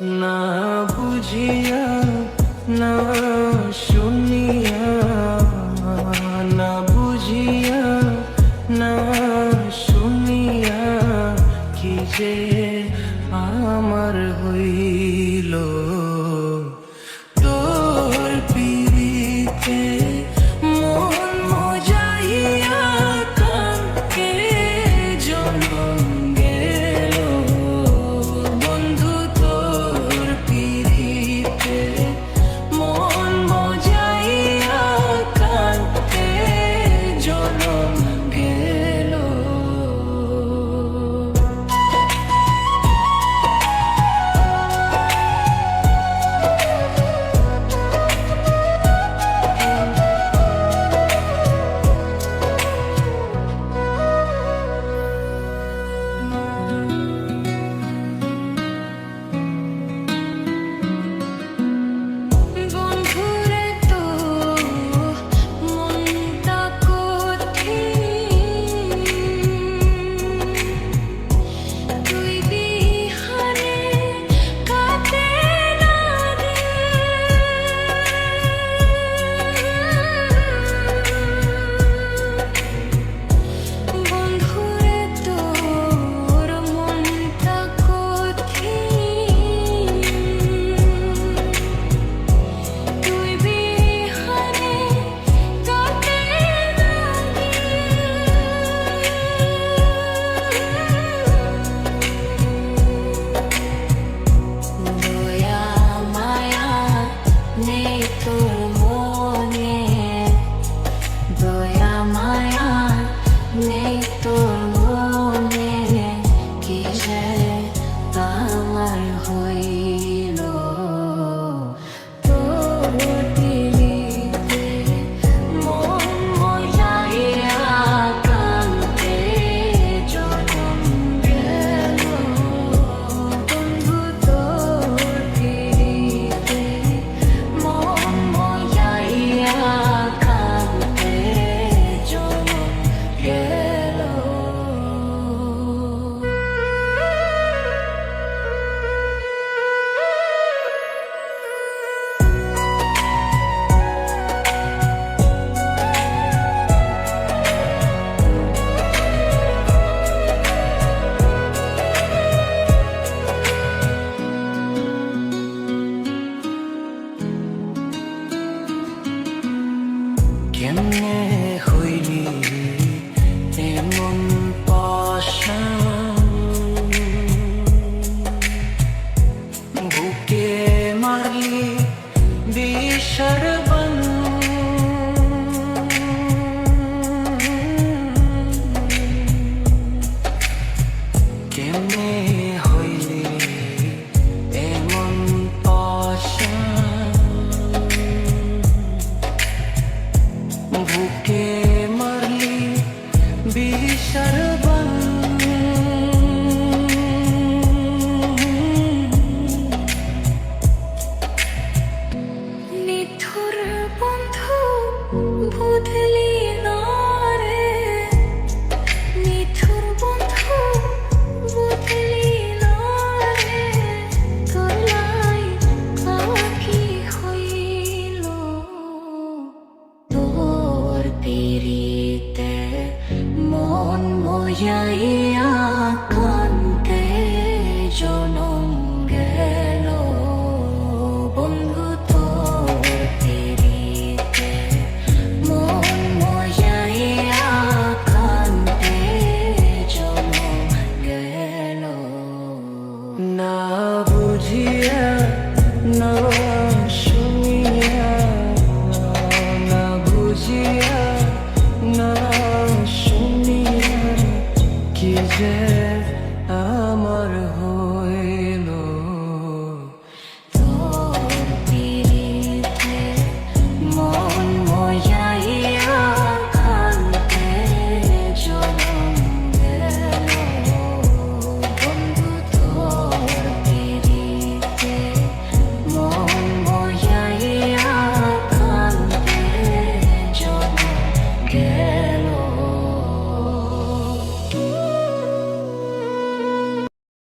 না বুঝিয়া না শুনিয়া না বুঝিয়া না শুনিয়া কি যে আমার হই എന്നെ yarabam ভয়াইয়া কনকে জনম গেল বন্ধু তো তেরিতে মন গেল না বুঝিয়া না শুনিয়া না বুঝিয়া Yeah.